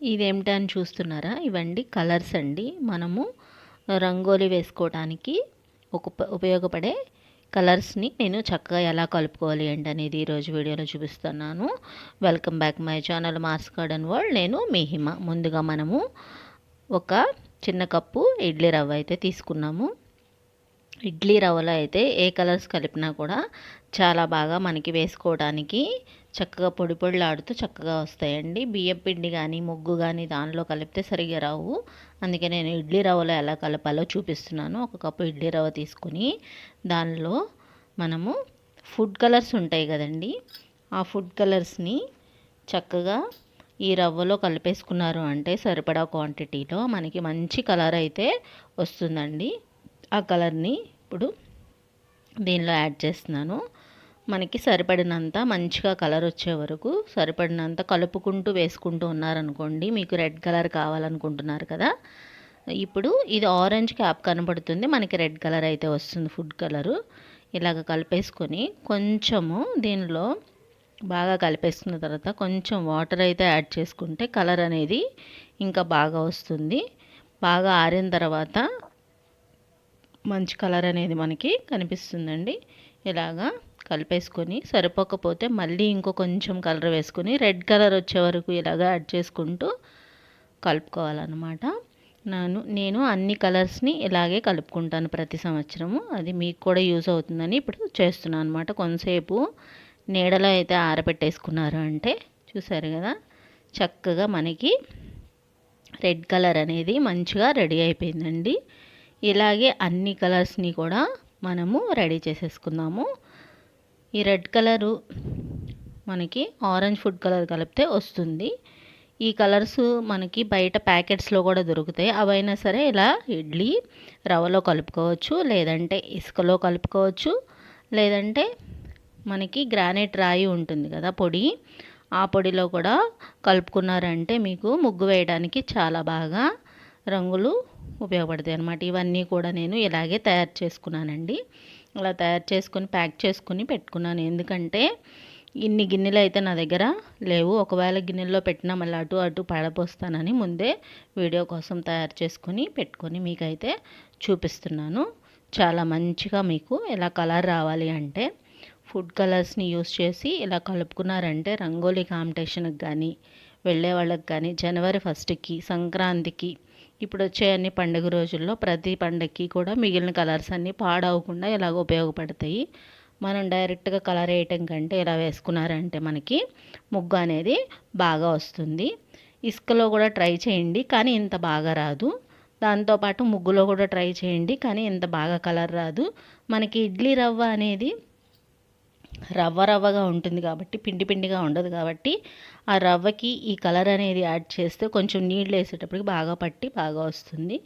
ఇదేమిటని చూస్తున్నారా? ఇవండి కలర్స్ అండి. మనము రంగోలి వేసుకోవడానికి ఒక ఉపయోగపడే కలర్స్ని నేను చక్కగా ఎలా కలుపుకోవాలి ఏంటనేది అనేది ఈరోజు వీడియోలో చూపిస్తున్నాను. Welcome back my channel Mars garden world. నేను మిహిమ. ముందుగా మనము ఒక చిన్న కప్పు ఇడ్లీ రవ్వ అయితే తీసుకున్నాము. ఇడ్లీ రవ్వలో అయితే ఏ కలర్స్ కలిపినా కూడా చాలా బాగా మనకి వేసుకోవడానికి చక్కగా పొడి పొడిలాడుతూ చక్కగా వస్తాయండి. బియ్యం పిండి కానీ ముగ్గు కానీ దానిలో కలిపితే సరిగ్గా రావు. అందుకే నేను ఇడ్లీ రవ్వలో ఎలా కలపాలో చూపిస్తున్నాను. ఒక కప్పు ఇడ్లీ రవ్వ తీసుకొని దానిలో మనము ఫుడ్ కలర్స్ ఉంటాయి కదండి. ఆ ఫుడ్ కలర్స్ని చక్కగా ఈ రవ్వలో కలిపేసుకున్నారు అంటే సరిపడా క్వాంటిటీలో మనకి మంచి కలర్ అయితే వస్తుందండి. ఆ కలర్ని ఇప్పుడు దీనిలో యాడ్ చేస్తున్నాను. మనకి సరిపడినంత మంచిగా కలర్ వచ్చే వరకు సరిపడినంత కలుపుకుంటూ వేసుకుంటూ ఉన్నారనుకోండి మీకు రెడ్ కలర్ కావాలనుకుంటున్నారు కదా. ఇప్పుడు ఇది ఆరెంజ్ క్యాప్ కనబడుతుంది మనకి రెడ్ కలర్ అయితే వస్తుంది ఫుడ్ కలరు. ఇలాగ కలిపేసుకొని కొంచెము దీనిలో బాగా కలిపేసుకున్న తర్వాత కొంచెం వాటర్ అయితే యాడ్ చేసుకుంటే కలర్ అనేది ఇంకా బాగా వస్తుంది. బాగా ఆరిన తర్వాత మంచి కలర్ అనేది మనకి కనిపిస్తుందండి. ఇలాగా కలిపేసుకొని సరిపోకపోతే మళ్ళీ ఇంకో కొంచెం కలర్ వేసుకొని రెడ్ కలర్ వచ్చే వరకు ఇలాగా యాడ్ చేసుకుంటూ కలుపుకోవాలన్నమాట. నేను నేను అన్ని కలర్స్ని ఇలాగే కలుపుకుంటాను ప్రతి సంవత్సరము. అది మీకు కూడా యూజ్ అవుతుందని ఇప్పుడు చేస్తున్నాను అనమాట కొంతసేపు నీడలో అయితే ఆరబెట్టేసుకున్నారు అంటే చూసారు కదా చక్కగా మనకి రెడ్ కలర్ అనేది మంచిగా రెడీ అయిపోయిందండి. ఇలాగే అన్ని కలర్స్ని కూడా మనము రెడీ చేసేసుకుందాము. ఈ రెడ్ కలరు మనకి ఆరెంజ్ ఫుడ్ కలర్ కలిపితే వస్తుంది. ఈ కలర్స్ మనకి బయట ప్యాకెట్స్లో కూడా దొరుకుతాయి. అవైనా సరే ఇలా ఇడ్లీ రవ్వలో కలుపుకోవచ్చు లేదంటే ఇసుకలో కలుపుకోవచ్చు లేదంటే మనకి గ్రానైట్ రాయి ఉంటుంది కదా పొడి ఆ పొడిలో కూడా కలుపుకున్నారంటే మీకు ముగ్గు వేయడానికి చాలా బాగా రంగులు ఉపయోగపడతాయి అన్నమాట. ఇవన్నీ కూడా నేను ఇలాగే తయారు చేసుకున్నానండి. అలా తయారు చేసుకొని ప్యాక్ చేసుకుని పెట్టుకున్నాను. ఎందుకంటే ఇన్ని గిన్నెలు అయితే నా దగ్గర లేవు. ఒకవేళ గిన్నెల్లో పెట్టినా మళ్ళీ అటు అటు పడపోస్తానని ముందే వీడియో కోసం తయారు చేసుకొని పెట్టుకొని మీకైతే చూపిస్తున్నాను. చాలా మంచిగా మీకు ఎలా కలర్ రావాలి అంటే ఫుడ్ కలర్స్ని యూస్ చేసి ఇలా కలుపుకున్నారంటే రంగోలీ కాంపిటీషన్కి కానీ వెళ్ళే వాళ్ళకి కానీ జనవరి ఫస్ట్కి సంక్రాంతికి ఇప్పుడు వచ్చే అన్ని పండుగ రోజుల్లో ప్రతి పండగకి కూడా మిగిలిన కలర్స్ అన్నీ పాడవకుండా ఇలాగ ఉపయోగపడతాయి. మనం డైరెక్ట్గా కలర్ వేయటం కంటే ఇలా వేసుకున్నారంటే మనకి ముగ్గు అనేది బాగా వస్తుంది. ఇసుకలో కూడా ట్రై చేయండి కానీ ఇంత బాగా రాదు. దాంతోపాటు ముగ్గులో కూడా ట్రై చేయండి కానీ ఇంత బాగా కలర్ రాదు. మనకి ఇడ్లీ రవ్వ అనేది రవ్వ రవ్వగా ఉంటుంది కాబట్టి పిండి పిండిగా ఉండదు కాబట్టి ఆ రవ్వకి ఈ కలర్ అనేది యాడ్ చేస్తే కొంచెం నీళ్ళు వేసేటప్పటికి బాగా పట్టి బాగా వస్తుంది.